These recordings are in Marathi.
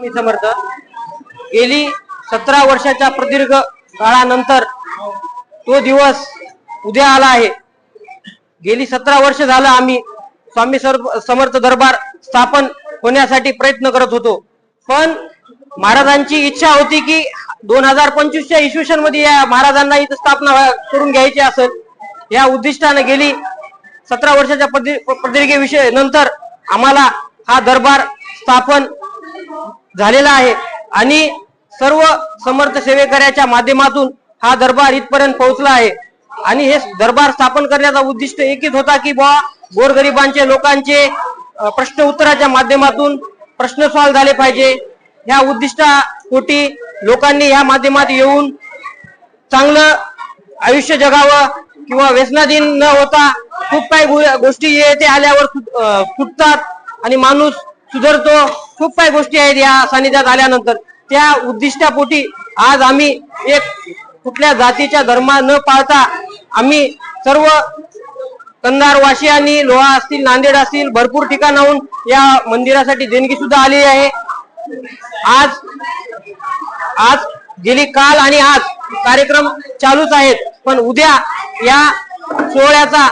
मी समर्थ गेली सतरा वर्षाच्या प्रदीर्घ काळानंतर तो दिवस उद्या आला आहे. गेली सतरा वर्ष झालं आम्ही स्वामी समर्थ दरबार स्थापन होण्यासाठी प्रयत्न करत होतो. पण महाराजांची इच्छा होती की दोन हजार पंचवीसच्या इसवी सनमध्ये या महाराजांना इथं स्थापना करून घ्यायची असेल. या उद्दिष्टाने गेली सतरा वर्षाच्या प्रदीर्घ विषय नंतर आम्हाला हा दरबार स्थापन झालेला आहे. आणि सर्व समर्थ सेवेकऱ्याच्या माध्यमातून हा दरबार इथपर्यंत पोहोचला आहे. आणि हे दरबार स्थापन करण्याचा उद्दिष्ट एकच होता की बुवा गोरगरिबांचे लोकांचे प्रश्न उत्तराच्या माध्यमातून प्रश्न सॉल्व्ह झाले पाहिजे. ह्या उद्दिष्टापोटी लोकांनी ह्या माध्यमात येऊन चांगलं आयुष्य जगावं किंवा व्यसनाधीन न होता खूप काही गोष्टी येते आल्यावर फुटतात आणि माणूस सुधरतो. खूप काही गोष्टी आहेत या सानिध्यात आल्यानंतर. त्या उद्दिष्टापोटी आज आम्ही एक कुठल्या जातीच्या धर्मा न पाळता आम्ही सर्व कंधार वाशियानी लोहा असतील नांदेड असतील भरपूर ठिकाणाहून या मंदिरासाठी देणगी सुद्धा आलेली आहे. आज आज गेली काल आणि आज कार्यक्रम चालूच आहेत. पण उद्या या सोहळ्याचा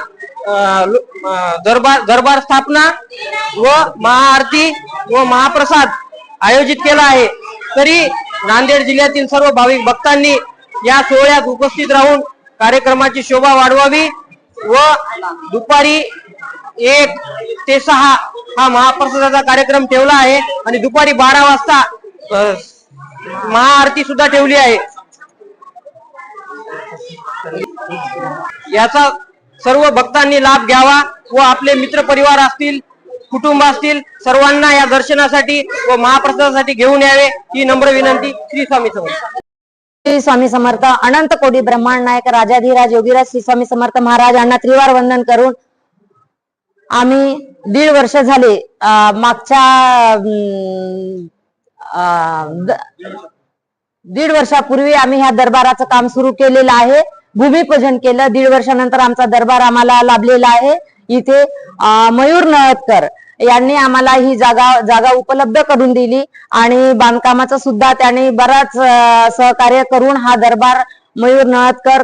दरबार दरबार स्थापना व महाआरती व महाप्रसाद आयोजित केला आहे. तरी नांदेड जिल्ह्यातील सर्व भाविक भक्तांनी या सोहळ्यात उपस्थित राहून कार्यक्रमाची शोभा वाढवावी व दुपारी एक ते सहा हा महाप्रसादाचा कार्यक्रम ठेवला आहे आणि दुपारी बारा वाजता महाआरती सुद्धा ठेवली आहे. याचा सर्व भक्तांनी लाभ घ्यावा व आपले मित्र परिवार असतील कुटुंब असतील सर्वांना या दर्शनासाठी व महाप्रसादासाठी घेऊन यावे ही नम्र विनंती श्री स्वामी समर्थ. श्री स्वामी समर्थ अनंत कोटी ब्रह्मांड नायक राजाधिराज योगीराज श्री स्वामी समर्थ महाराज यांना त्रिवार वंदन करून आम्ही दीड वर्ष झाले अं, मागच्या अं, दीड वर्षापूर्वी आम्ही ह्या दरबाराचं काम सुरू केलेलं आहे. भूमिपूजन केलं दीड वर्षानंतर आमचा दरबार आम्हाला लाभलेला आहे. इथे मयूर नळतकर यांनी आम्हाला ही जागा जागा उपलब्ध करून दिली आणि बांधकामाचा सुद्धा त्यांनी बराच सहकार्य करून हा दरबार मयूर नळदकर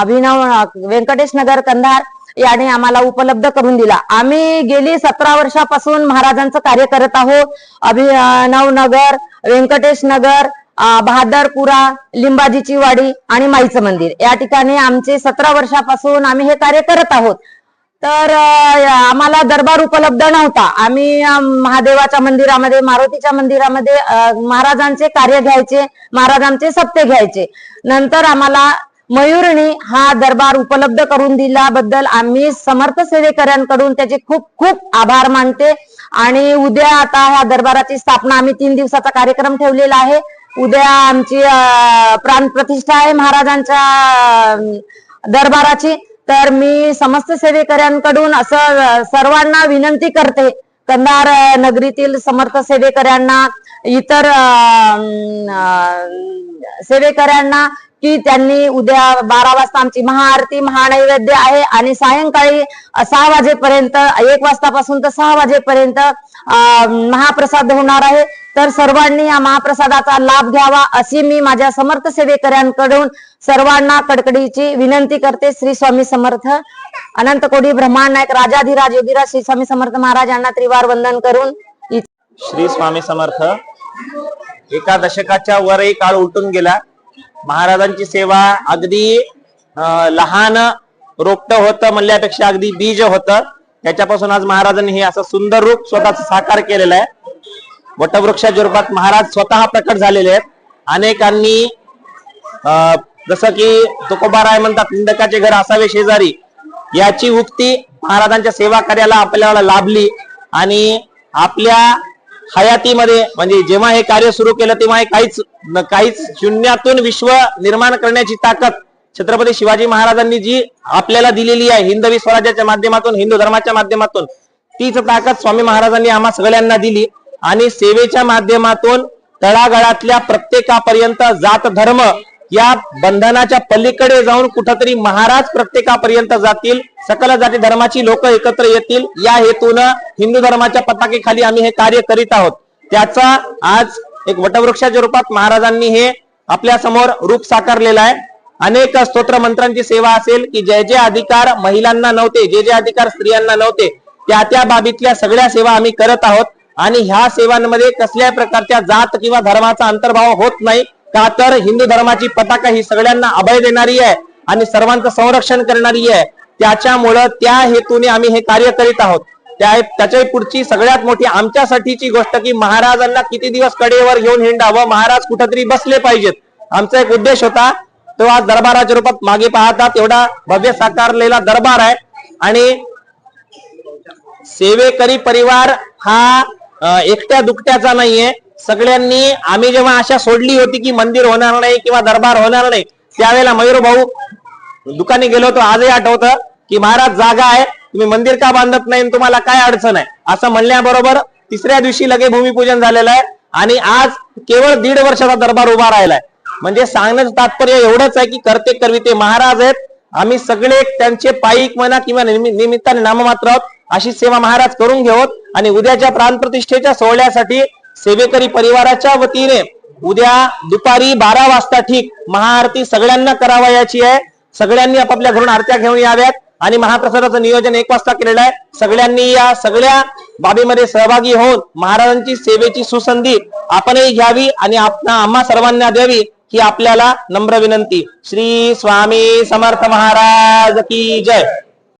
अभिनव व्यंकटेश नगर कंधार यांनी आम्हाला उपलब्ध करून दिला. आम्ही गेली सतरा वर्षापासून महाराजांचं कार्य करत आहोत. अभिनव नगर व्यंकटेश नगर बहादरपुरा लिंबाजीची वाडी आणि माईचं मंदिर. या ठिकाणी आमचे सतरा वर्षापासून आम्ही हे कार्य करत आहोत. तर आम्हाला दरबार उपलब्ध नव्हता. आम्ही महादेवाच्या मंदिरामध्ये मारुतीच्या मंदिरामध्ये महाराजांचे कार्य घ्यायचे महाराजांचे सत्य घ्यायचे. नंतर आम्हाला मयूरनी हा दरबार उपलब्ध करून दिल्याबद्दल आम्ही समर्थ सेवेकऱ्यांकडून त्याचे खूप खूप आभार मानते. आणि उद्या आता ह्या दरबाराची स्थापना आम्ही तीन दिवसाचा कार्यक्रम ठेवलेला आहे. उद्या आमची प्राण प्रतिष्ठा आहे महाराजांच्या दरबाराची. तर मी समस्त सेवेकऱ्यांकडून असं सर्वांना विनंती करते. कंधार नगरीतील समर्थ सेवेकऱ्यांना इतर सेवेकऱ्यांना की त्यांनी उद्या बारा वाजता आमची महाआरती महानैवेद्य आहे. आणि सायंकाळी सहा वाजेपर्यंत एक वाजतापासून तर सहा वाजेपर्यंत महाप्रसाद होणार आहे. तर सर्वांनी या महाप्रसादाचा लाभ घ्यावा अशी मी माझ्या समर्थ सेवेकऱ्यांकडून सर्वांना कडकडीची विनंती करते. श्री स्वामी समर्थ. अनंत कोडी ब्रह्मांड नायक राजाधिराज योगीराज श्री स्वामी समर्थ महाराज यांना त्रिवार वंदन करून श्री स्वामी समर्थ. एका दशकाच्या वरही काळ उलटून गेला. महाराजांची सेवा अगदी अं, लहान रोपट होतं म्हणल्यापेक्षा अगदी बीज होतं. त्याच्यापासून आज महाराजांनी हे असं सुंदर रूप स्वतःच साकार केलेलं आहे. वटवृक्षाच्या रूपात महाराज स्वतः प्रकट झालेले आहेत. अनेकांनी अं, जसं की तुकोबाराय म्हणतात निंदकाचे घर असावे शेजारी. याची उक्ती महाराजांच्या सेवा कार्याला आपल्याला लाभली आणि आपल्या हयातीमध्ये म्हणजे जेव्हा हे कार्य सुरू केलं तेव्हा हे काहीच काहीच शून्यातून विश्व निर्माण करण्याची ताकद छत्रपती शिवाजी महाराजांनी जी आपल्याला दिलेली आहे हिंदवी स्वराज्याच्या माध्यमातून हिंदू धर्माच्या माध्यमातून तीच ताकद स्वामी महाराजांनी आम्हा सगळ्यांना दिली. आणि सेवेच्या माध्यमातून तळागाळातल्या प्रत्येकापर्यंत जात धर्म या बंधनाच्या पलीकडे जाऊन कुठंतरी महाराज प्रत्येकापर्यंत जातील सकल जाती धर्माची लोक एकत्र येतील या हेतून हिंदू धर्माच्या पताकेखाली आम्ही हे कार्य करीत आहोत. त्याचा आज एक वटवृक्षाच्या रूपात महाराजांनी हे आपल्यासमोर रूप साकारलेलं आहे. अनेक स्तोत्र मंत्रांची सेवा असेल की जे जे अधिकार महिलांना नव्हते जे जे अधिकार स्त्रियांना नव्हते. त्या त्या बाबीतल्या सगळ्या सेवा आम्ही करत आहोत. आणि ह्या सेवांमध्ये कसल्याही प्रकारच्या जात किंवा धर्माचा अंतर्भाव होत नाही का तर हिंदू धर्माची पताका ही सगळ्यांना अभय देणारी आहे आणि सर्वांचं संरक्षण करणारी आहे. त्याच्यामुळं त्या हेतूने आम्ही हे कार्य करीत आहोत. त्या त्याच्या पुढची सगळ्यात मोठी आमच्यासाठीची गोष्ट की महाराजांना किती दिवस कडेवर घेऊन हिंडावं महाराज कुठेतरी बसले पाहिजेत. आमचा एक उद्देश होता. तो आज दरबाराच्या रूपात मागे पाहतात एवढा भव्य साकारलेला दरबार आहे. आणि सेवेकरी परिवार हा एकट्या दुकट्याचा नाहीये. सगळ्यांनी आम्ही जेव्हा आशा सोडली होती की मंदिर होणार नाही किंवा दरबार होणार नाही त्यावेळेला मयूर भाऊ दुकानी गेलो होतो आजही आठवतं की महाराज जागा आहे तुम्ही मंदिर का बांधत नाही तुम्हाला काय अडचण आहे? असं म्हणल्याबरोबर तिसऱ्या दिवशी लगे भूमिपूजन झालेलं आहे आणि आज केवळ दीड वर्षाचा दरबार उभा राहिलाय. म्हणजे सांगण्याचं तात्पर्य एवढंच आहे की करते करविते महाराज आहेत. आम्ही सगळे त्यांचे पायिक म्हणा किंवा निमित्ताने नाममात्र आहोत. अशी सेवा महाराज करून घेऊत आणि उद्याच्या प्राणप्रतिष्ठेच्या सोहळ्यासाठी सेवेकरी परिवाराच्या वतीने उद्या दुपारी बारा वाजता ठीक महाआरती सगळ्यांना करावयाची आहे. सगळ्यांनी आपापल्या घरून आरत्या घेऊन याव्यात आणि महाप्रसादाचं नियोजन एक वाजता केलेलं आहे. सगळ्यांनी या सगळ्या बाबीमध्ये सहभागी होऊन महाराजांची सेवेची सुसंधी आपणही घ्यावी आणि आपणा आम्हा सर्वांना द्यावी ही आपल्याला नम्र विनंती. श्री स्वामी समर्थ महाराज की जय.